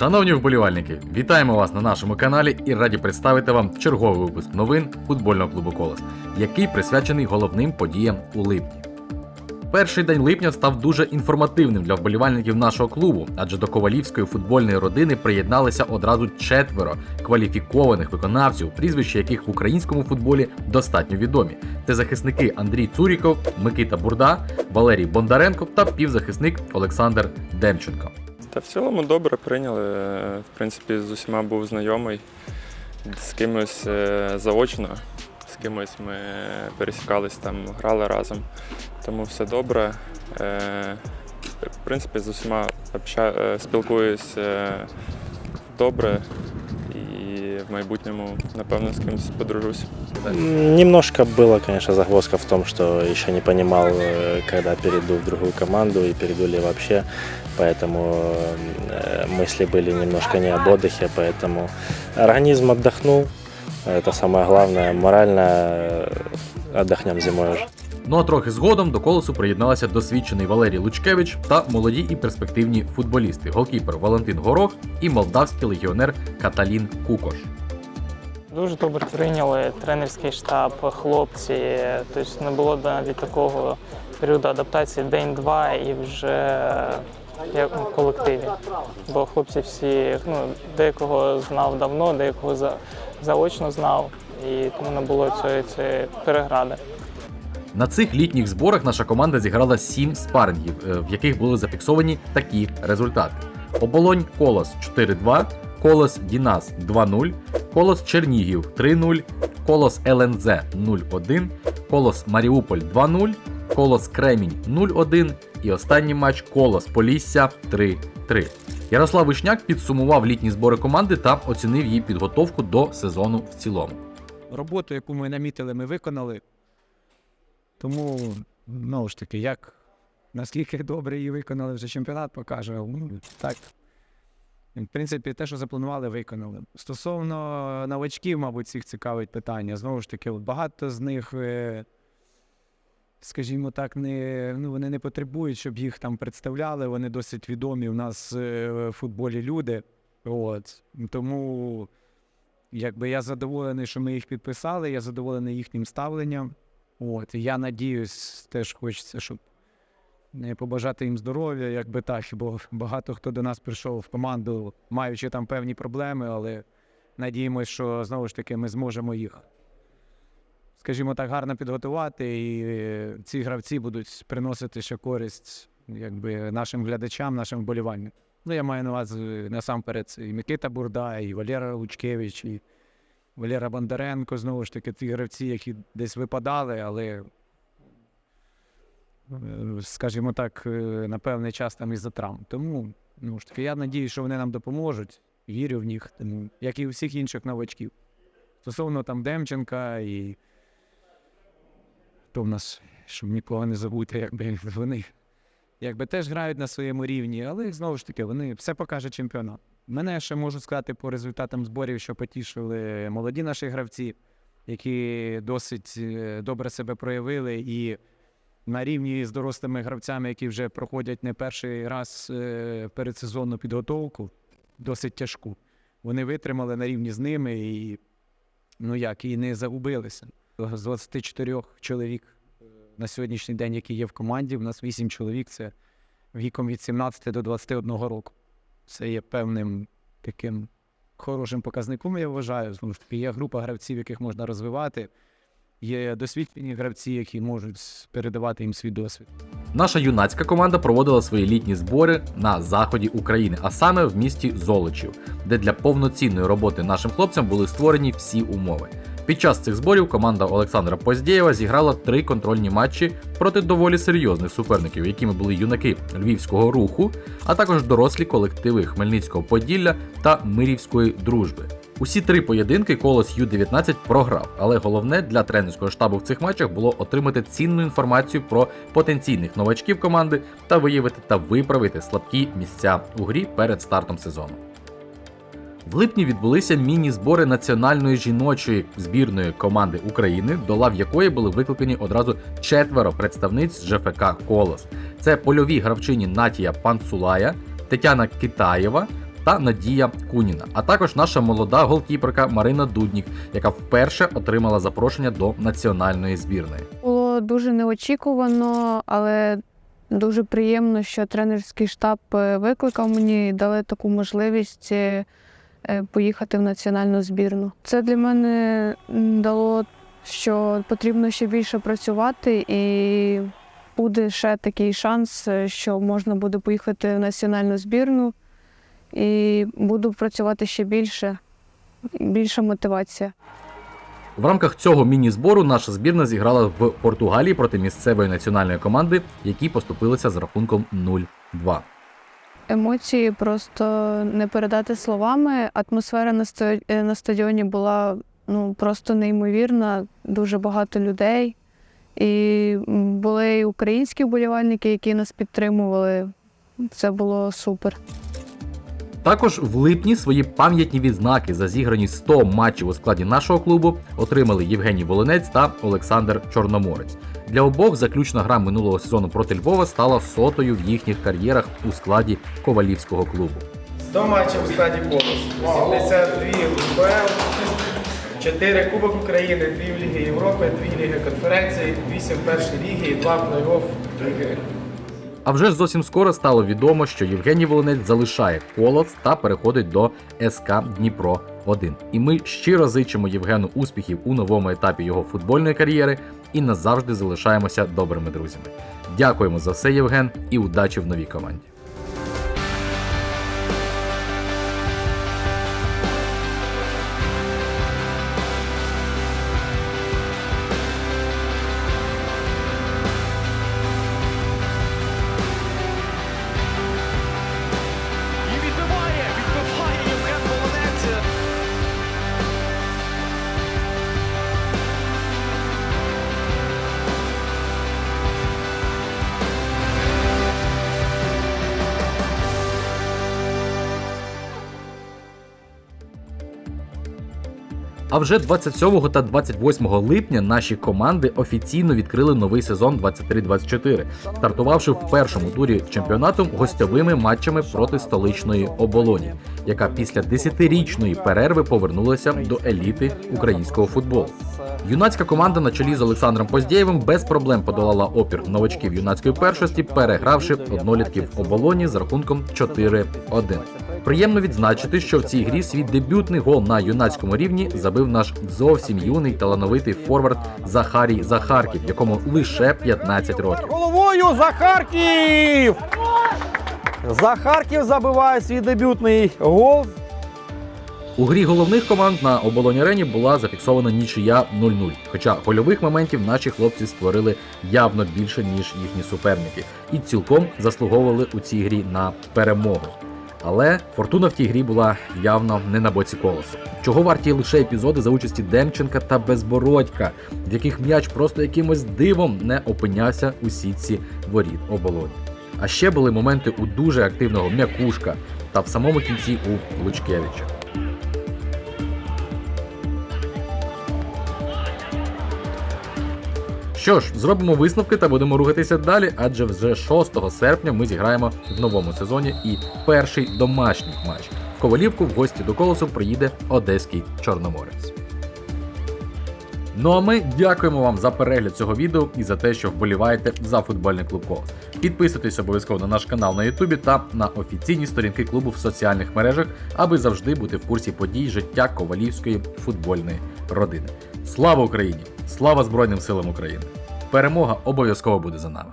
Шановні вболівальники, вітаємо вас на нашому каналі і раді представити вам черговий випуск новин футбольного клубу Колос, який присвячений головним подіям у липні. Перший день липня став дуже інформативним для вболівальників нашого клубу, адже до ковалівської футбольної родини приєдналися одразу четверо кваліфікованих виконавців, прізвища яких в українському футболі достатньо відомі. Це захисники Андрій Цуріков, Микита Бурда, Валерій Бондаренко та півзахисник Олександр Демченко. Та в цілому добре прийняли. Е, В принципі, з усіма був знайомий, з кимось е, заочно, з кимось ми пересікались там, грали разом. Тому все добре. Е, В принципі, з усіма спілкуюсь добре в майбутньому, напевно, з кимось подружусь. М, Немножко была, конечно, загвоздка в том, что еще не понимал, э, когда перейду в другую команду и перейду ли вообще. Поэтому э, мысли были немножко не об отдыхе, поэтому организм отдохнул. Это самое главное. Морально э, отдохнем зимой уже. Ну а трохи згодом до колосу приєдналися досвідчений Валерій Лучкевич та молоді і перспективні футболісти голкіпер Валентин Горох і молдавський легіонер Каталін Кукош. Дуже добре прийняли тренерський штаб, хлопці. Тобто не було навіть такого періоду адаптації день-два і вже як в колективі. Бо хлопці всі ну, декого знав давно, декого за, заочно знав, і тому не було цієї, цієї перегради. На цих літніх зборах наша команда зіграла 7 спарингів, е, в яких були зафіксовані такі результати: Оболонь Колос 4-2, Колос Дінас 2-0, Колос Чернігів 3-0, Колос ЛНЗ 0-1, Колос Маріуполь 2-0, Колос Кремінь 0-1 і останній матч Колос Полісся 3-3. Ярослав Вишняк підсумував літні збори команди та оцінив її підготовку до сезону в цілому. роботу, яку ми намітили, ми виконали. Тому, знову ж таки, як наскільки добре її виконали, вже чемпіонат покаже. Ну, так. В принципі, те, що запланували, виконали. Стосовно новачків, мабуть, всіх цікавить питання. Знову ж таки, багато з них, е, скажімо так, не, ну, вони не потребують, щоб їх там представляли. Вони досить відомі у нас е, в футболі люди. От. Тому якби я задоволений, що ми їх підписали, я задоволений їхнім ставленням. От, я надіюсь, теж хочеться, щоб побажати їм здоров'я, якби так, бо багато хто до нас прийшов в команду, маючи там певні проблеми, але надіємось, що знову ж таки ми зможемо їх, скажімо так, гарно підготувати, і е, ці гравці будуть приносити ще користь якби, нашим глядачам, нашим вболівальникам. Ну, я маю на увазі насамперед і Микита Бурда, і Валера Лучкевич, і Валера Бондаренко, знову ж таки, ті гравці, які десь випадали, але, е, скажімо так, е, на певний час там із-за травм. Тому, ну ж таки, я надіюсь, що вони нам допоможуть. Вірю в них, тому, як і всіх інших новачків. Стосовно там Демченка і хто в нас, щоб нікого не забути, якби вони якби теж грають на своєму рівні, але знову ж таки, вони все покаже чемпіонат. Мене ще можу сказати по результатам зборів, що потішили молоді наші гравці, які досить е, добре себе проявили і на рівні з дорослими гравцями, які вже проходять не перший раз е, передсезонну підготовку, досить тяжку. Вони витримали на рівні з ними і ну як, і не загубилися. З 24 чоловік на сьогоднішній день, які є в команді, у нас 8 чоловік це віком від 17 до 21 року. Це є певним таким хорошим показником, я вважаю. Знову ж таки, є група гравців, яких можна розвивати. Є досвідчені гравці, які можуть передавати їм свій досвід. Наша юнацька команда проводила свої літні збори на заході України, а саме в місті Золочів, де для повноцінної роботи нашим хлопцям були створені всі умови. Під час цих зборів команда Олександра Поздєєва зіграла три контрольні матчі проти доволі серйозних суперників, якими були юнаки львівського руху, а також дорослі колективи Хмельницького Поділля та Мирівської дружби. Усі три поєдинки колос Ю-19 програв, але головне для тренерського штабу в цих матчах було отримати цінну інформацію про потенційних новачків команди та виявити та виправити слабкі місця у грі перед стартом сезону. В липні відбулися міні-збори національної жіночої збірної команди України, до лав якої були викликані одразу четверо представниць ЖФК Колос. Це польові гравчині Натія Панцулая, Тетяна Китаєва та Надія Куніна, а також наша молода голкіперка Марина Дуднік, яка вперше отримала запрошення до національної збірної. Було дуже неочікувано, але дуже приємно, що тренерський штаб е, викликав мені і дали таку можливість е, е, поїхати в національну збірну. Це для мене дало, що потрібно ще більше працювати, і буде ще такий шанс, що можна буде поїхати в національну збірну, і буду працювати ще більше, більша мотивація. В рамках цього міні-збору наша збірна зіграла в Португалії проти місцевої національної команди, які поступилися з рахунком 0-2. Емоції просто не передати словами. Атмосфера на е, на стадіоні була ну просто неймовірна, дуже багато людей. І були і українські вболівальники, які нас підтримували. Це було супер. Також в липні свої пам'ятні відзнаки за зіграні 100 матчів у складі нашого клубу отримали Євгеній Волинець та Олександр Чорноморець. Для обох заключна гра минулого сезону проти Львова стала сотою в їхніх кар'єрах у складі ковалівського клубу. 100 матчів у складі Колос, 72 УПЛ, 4 Кубок України, 2 Ліги Європи, 2 Ліги конференції, 8 в першій лігі і 2 плей-офф Ліги. А вже ж зовсім скоро стало відомо, що Євгеній Волинець залишає колос та переходить до СК Дніпро 1. І ми щиро зичимо Євгену успіхів у новому етапі його футбольної кар'єри і назавжди залишаємося добрими друзями. Дякуємо за все, Євген, і удачі в новій команді. А вже 27 та 28 липня наші команди офіційно відкрили новий сезон 23-24, стартувавши в першому турі чемпіонату гостьовими матчами проти столичної оболоні, яка після 10-річної перерви повернулася до еліти українського футболу. Юнацька команда на чолі з Олександром Поздєєвим без проблем подолала опір новачків юнацької першості, перегравши однолітків оболоні з рахунком 4-1. Приємно відзначити, що в цій грі свій дебютний гол на юнацькому рівні забив наш зовсім юний талановитий форвард Захарій Захарків, якому лише 15 років. Головою за Харків! За Харків забиває свій дебютний гол. У грі головних команд на оболоні арені була зафіксована нічия 0-0. Хоча гольових моментів наші хлопці створили явно більше, ніж їхні суперники, і цілком заслуговували у цій грі на перемогу. Але фортуна в тій грі була явно не на боці колосу. Чого варті лише епізоди за участі Демченка та Безбородька, в яких м'яч просто якимось дивом не опинявся у сітці воріт оболоні. А ще були моменти у дуже активного м'якушка та в самому кінці у Лучкевича. Що ж, зробимо висновки та будемо рухатися далі, адже вже 6 серпня ми зіграємо в новому сезоні і перший домашній матч. В Ковалівку в гості до колосу приїде одеський Чорноморець. Ну а ми дякуємо вам за перегляд цього відео і за те, що вболіваєте за футбольний клуб Колос. Підписуйтесь обов'язково на наш канал на Ютубі та на офіційні сторінки клубу в соціальних мережах, аби завжди бути в курсі подій життя ковалівської футбольної родини. Слава Україні! Слава Збройним силам України! Перемога обов'язково буде за нами.